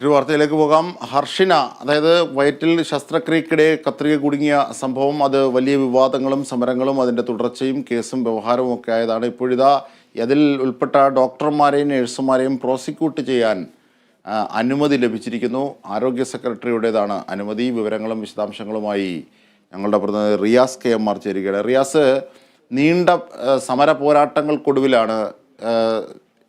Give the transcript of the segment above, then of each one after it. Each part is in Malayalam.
ഒരു വാർത്തയിലേക്ക് പോകാം. ഹർഷിന അതായത് വയറ്റിൽ ശസ്ത്രക്രിയക്കിടെ കത്രിക കുടുങ്ങിയ സംഭവം അത് വലിയ വിവാദങ്ങളും സമരങ്ങളും അതിന്റെ തുടർച്ചയും കേസും വ്യവഹാരവും ഒക്കെ ആയതാണ്. ഇപ്പോഴിതാ അതിൽ ഉൾപ്പെട്ട ഡോക്ടർമാരെയും നഴ്സുമാരെയും പ്രോസിക്യൂട്ട് ചെയ്യാൻ അനുമതി ലഭിച്ചിരിക്കുന്നു. ആരോഗ്യ സെക്രട്ടറിയുടേതാണ് അനുമതി. വിവരങ്ങളും വിശദാംശങ്ങളുമായി ഞങ്ങളുടെ പ്രതിനിധി റിയാസ് കെ എം ആർ ചേരുകയാണ്. റിയാസ് നീണ്ട സമര പോരാട്ടങ്ങൾക്കൊടുവിലാണ്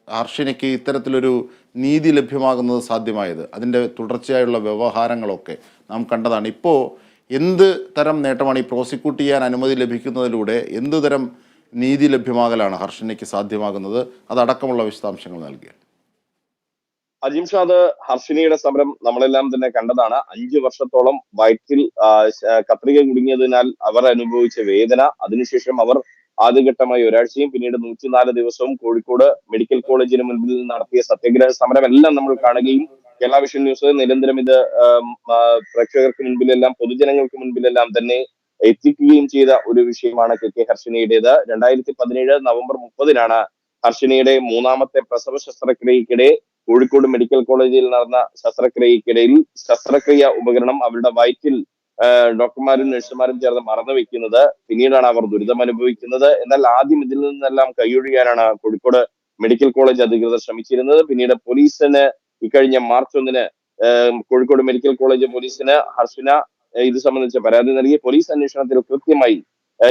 ഹർഷിനയ്ക്ക് ഇത്തരത്തിലൊരു നീതി ലഭ്യമാകുന്നത് സാധ്യമായത്. അതിന്റെ തുടർച്ചയായുള്ള വ്യവഹാരങ്ങളൊക്കെ നാം കണ്ടതാണ്. ഇപ്പോൾ എന്ത് തരം നേട്ടമാണ് ഈ പ്രോസിക്യൂട്ട് ചെയ്യാൻ അനുമതി ലഭിക്കുന്നതിലൂടെ എന്ത് തരം നീതി ലഭ്യമാകലാണ് ഹർഷനയ്ക്ക് സാധ്യമാകുന്നത്? അതടക്കമുള്ള വിശദാംശങ്ങൾ നൽകിയ അജിം ഷാദ് ഹർഷിനിയുടെ സമരം നമ്മളെല്ലാം തന്നെ കണ്ടതാണ്. അഞ്ചു വർഷത്തോളം വയറ്റിൽ കത്രിക കുടുങ്ങിയതിനാൽ അവർ അനുഭവിച്ച വേദന അതിനുശേഷം അവർ ആദ്യഘട്ടമായി ഒരാഴ്ചയും പിന്നീട് നൂറ്റിനാല് ദിവസവും കോഴിക്കോട് മെഡിക്കൽ കോളേജിന് മുൻപിൽ നടത്തിയ സത്യാഗ്രഹ സമരം എല്ലാം നമ്മൾ കാണുകയും കേരള വിഷൻ ന്യൂസ് നിരന്തരം ഇത് പ്രേക്ഷകർക്ക് മുൻപിലെല്ലാം പൊതുജനങ്ങൾക്ക് മുൻപിലെല്ലാം തന്നെ എത്തിക്കുകയും ചെയ്ത ഒരു വിഷയമാണ് കെ കെ ഹർഷിനിയുടേത് രണ്ടായിരത്തി പതിനേഴ് നവംബർ മുപ്പതിനാണ് ഹർഷിനിയുടെ മൂന്നാമത്തെ പ്രസവ ശസ്ത്രക്രിയക്കിടെ കോഴിക്കോട് മെഡിക്കൽ കോളേജിൽ നടന്ന ശസ്ത്രക്രിയക്കിടയിൽ ശസ്ത്രക്രിയ ഉപകരണം അവരുടെ വയറ്റിൽ ഡോക്ടർമാരും നഴ്സുമാരും ചേർന്ന് മറന്നു വെക്കുന്നത് പിന്നീടാണ് അവർ ദുരിതം അനുഭവിക്കുന്നത്. എന്നാൽ ആദ്യം ഇതിൽ നിന്നെല്ലാം കൈയൊഴിയാനാണ് കോഴിക്കോട് മെഡിക്കൽ കോളേജ് അധികൃതർ ശ്രമിച്ചിരുന്നത്. പിന്നീട് പോലീസിന് ഇക്കഴിഞ്ഞ മാർച്ച് ഒന്നിന് കോഴിക്കോട് മെഡിക്കൽ കോളേജ് പോലീസിന് ഹർഷിന ഇത് സംബന്ധിച്ച് പരാതി നൽകി. പോലീസ് അന്വേഷണത്തിൽ കൃത്യമായി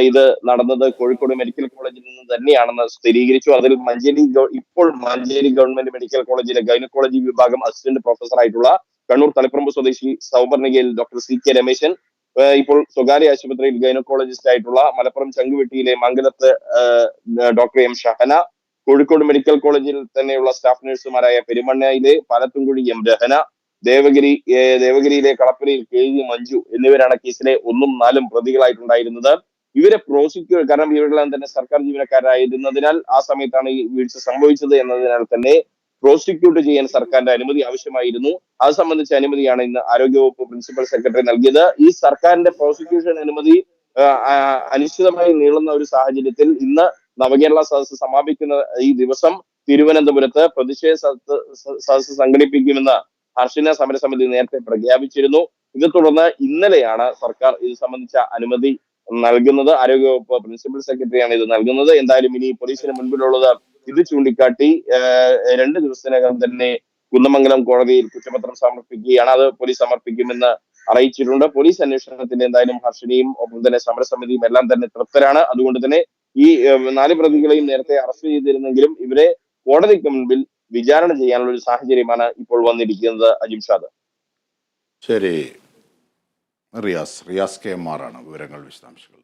ഇത് നടന്നത് കോഴിക്കോട് മെഡിക്കൽ കോളേജിൽ നിന്ന് തന്നെയാണെന്ന് സ്ഥിരീകരിച്ചു. അതിൽ മഞ്ചേരി ഇപ്പോൾ മഞ്ചേരി ഗവൺമെന്റ് മെഡിക്കൽ കോളേജിലെ ഗൈനക്കോളജി വിഭാഗം അസിസ്റ്റന്റ് പ്രൊഫസർ ആയിട്ടുള്ള കണ്ണൂർ തളിപ്പറമ്പ് സ്വദേശി സൗപർണികയിൽ ഡോക്ടർ സി കെ രമേശൻ. ഇപ്പോൾ സ്വകാര്യ ആശുപത്രിയിൽ ഗൈനക്കോളജിസ്റ്റ് ആയിട്ടുള്ള Malappuram ചങ്കുവെട്ടിയിലെ Mangalath doctor M Shahana Kozhikode medical കോളേജിൽ തന്നെയുള്ള സ്റ്റാഫ് നഴ്സുമാരായ പെരുമണ്ണയിലെ പാലത്തുംകുഴി എം രഹന ദേവഗിരി ദേവഗിരിയിലെ കളപ്പുരയിൽ കെ ജി മഞ്ജു എന്നിവരാണ് കേസിലെ ഒന്നും നാലും പ്രതികളായിട്ടുണ്ടായിരുന്നത്. ഇവരെ പ്രോസിക്യൂ കാരണം ഇവരെല്ലാം തന്നെ സർക്കാർ ജീവനക്കാരായിരുന്നതിനാൽ ആ സമയത്താണ് ഈ വീഴ്ച സംഭവിച്ചത് എന്നതിനാൽ തന്നെ പ്രോസിക്യൂട്ട് ചെയ്യാൻ സർക്കാരിന്റെ അനുമതി ആവശ്യമായിരുന്നു. അത് സംബന്ധിച്ച അനുമതിയാണ് ഇന്ന് ആരോഗ്യവകുപ്പ് പ്രിൻസിപ്പൽ സെക്രട്ടറി നൽകിയത്. ഈ സർക്കാരിന്റെ പ്രോസിക്യൂഷൻ അനുമതി അനിശ്ചിതമായി നീളുന്ന ഒരു സാഹചര്യത്തിൽ ഇന്ന് നവകേരള സദസ്സ് സമാപിക്കുന്ന ഈ ദിവസം തിരുവനന്തപുരത്ത് പ്രതിഷേധ സദസ്സ് സംഘടിപ്പിക്കുമെന്ന് ഹർഷിന സമരസമിതി നേരത്തെ പ്രഖ്യാപിച്ചിരുന്നു. ഇത് തുടർന്ന് ഇന്നലെയാണ് സർക്കാർ ഇത് സംബന്ധിച്ച അനുമതി നൽകുന്നത്. ആരോഗ്യവകുപ്പ് പ്രിൻസിപ്പൽ സെക്രട്ടറിയാണ് ഇത് നൽകുന്നത്. എന്തായാലും ഇനി പോലീസിന് മുൻപിലുള്ളത് ഇത് ചൂണ്ടിക്കാട്ടി രണ്ടു ദിവസത്തിനകം തന്നെ കുന്നമംഗലം കോടതിയിൽ കുറ്റപത്രം സമർപ്പിക്കുകയാണ്. അത് പോലീസ് സമർപ്പിക്കുമെന്ന് അറിയിച്ചിട്ടുണ്ട്. പോലീസ് അന്വേഷണത്തിൽ എന്തായാലും ഹർഷിനിയും ഒപ്പം തന്നെ സമരസമിതിയും എല്ലാം തന്നെ തൃപ്തരാണ്. അതുകൊണ്ട് തന്നെ ഈ നാല് പ്രതികളെയും നേരത്തെ അറസ്റ്റ് ചെയ്തിരുന്നെങ്കിലും ഇവരെ കോടതിക്ക് മുൻപിൽ വിചാരണ ചെയ്യാനുള്ള ഒരു സാഹചര്യമാണ് ഇപ്പോൾ വന്നിരിക്കുന്നത് അജിം ഷാദ്. ശരി. റിയാസ് റിയാസ് കെ എം ആറാണ് വിവരങ്ങൾ വിശദാംശങ്ങൾ.